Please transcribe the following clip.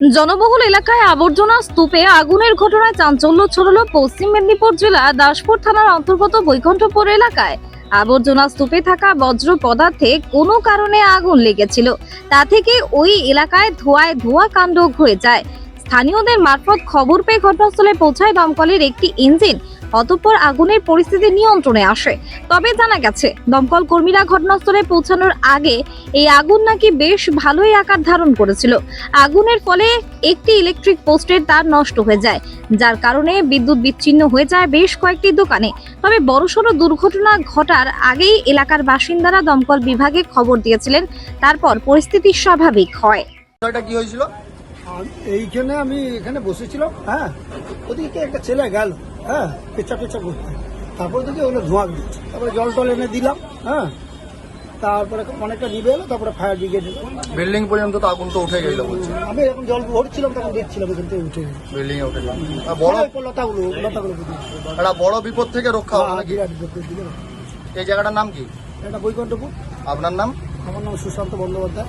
জনবহুল এলাকায় আবর্জনা স্তূপে আগুনের ঘটনায় চাঞ্চল্য ছড়ালো পশ্চিম মেদিনীপুর জেলা দাসপুর থানার অন্তর্গত বৈকুণ্ঠপুর এলাকায়। আবর্জনা স্তূপে থাকা বজ্র পদার্থে কোনো কারণে আগুন লেগেছিল। তা থেকে ওই এলাকায় ধোঁয়ায় ধোঁয়া কাণ্ড হয়ে যায়। স্থানীয়দের মারফত খবর পেয়ে ঘটনাস্থলে পৌঁছায় দমকলের একটি ইঞ্জিন। অতঃপর আগুনের পরিস্থিতি নিয়ন্ত্রণে আসে। তবে জানা গেছে দমকল কর্মীরা ঘটনাস্থলে পৌঁছানোর আগে এই আগুন নাকি বেশ ভালোই আকার ধারণ করেছিল। আগুনের ফলে একটি ইলেকট্রিক পোস্টের তার নষ্ট হয়ে যায় যার কারণে বিদ্যুৎ বিচ্ছিন্ন হয়ে যায় বেশ কয়েকটি দোকানে। তবে বড়সড় দুর্ঘটনা ঘটার আগেই এলাকার বাসিন্দারা দমকল বিভাগে খবর দিয়েছিলেন তারপর পরিস্থিতি স্বাভাবিক হয়। কি হয়েছিল? এইখানে আমি এখানে বসেছিলাম হ্যাঁ। ওদিকে একটা ছেলে গেল। হ্যাঁ পেঁচা পেঁচা করতে। তারপরে দেখি ওগুলো ধোঁয়া দিচ্ছে তারপরে জল টল এনে দিলাম হ্যাঁ। তারপরে অনেকটা নিবে এলো তারপরে ফায়ার ব্রিগেড বিল্ডিং পর্যন্ত তো আগুন তো উঠে গেল বলছে। আমি এখন জল ভরছিলাম তখন দেখছিলাম এখান থেকে উঠে গেল। বিল্ডিং এ উঠে গেল। বড় লতাগুলো লতাগুলো একটা বড় বিপদ থেকে রক্ষা হ্যাঁ, বিরাট বিপদ দিল। এই জায়গাটার নাম কি? এটা বৈকণ্ঠপুর। আপনার নাম? আমার নাম সুশান্ত বন্দ্যোপাধ্যায়।